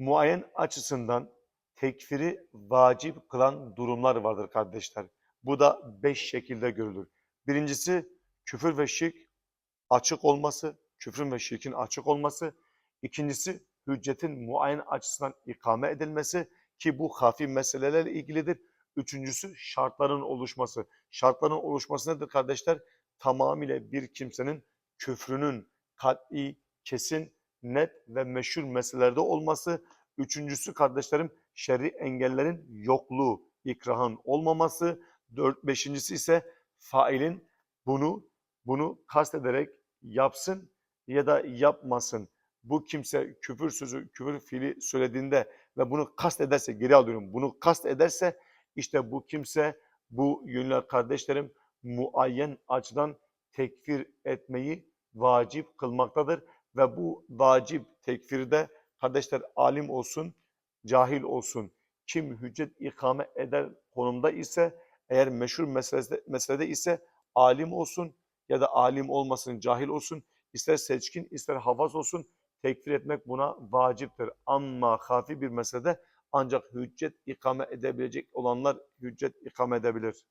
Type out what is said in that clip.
muayyen açısından tekfiri vacip kılan durumlar vardır kardeşler. Bu da beş şekilde görülür. Birincisi küfür ve şirk açık olması, küfrün ve şirkin açık olması. İkincisi hüccetin muayyen açısından ikame edilmesi ki bu hafif meselelerle ilgilidir. Üçüncüsü şartların oluşması. Şartların oluşması nedir kardeşler? Tamamıyla bir kimsenin küfrünün kat'i, kesin, net ve meşhur meselelerde olması. Üçüncüsü kardeşlerim şer'i engellerin yokluğu, ikrahın olmaması. Dört, beşincisi ise failin bunu bunu kastederek yapsın ya da yapmasın. Bu kimse küfür sözü, küfür fiili söylediğinde ve bunu kast ederse, geri alıyorum, bunu kast ederse işte bu kimse bu yönler kardeşlerim muayyen açıdan tekfir etmeyi vacip kılmaktadır. Ve bu vacip tekfirde kardeşler alim olsun, cahil olsun, kim hüccet ikame eder konumda ise eğer meşhur meselede, meselede ise alim olsun ya da alim olmasın, cahil olsun, ister seçkin ister hafaz olsun tekfir etmek buna vaciptir. Ama hafi bir meselede ancak hüccet ikame edebilecek olanlar hüccet ikame edebilir.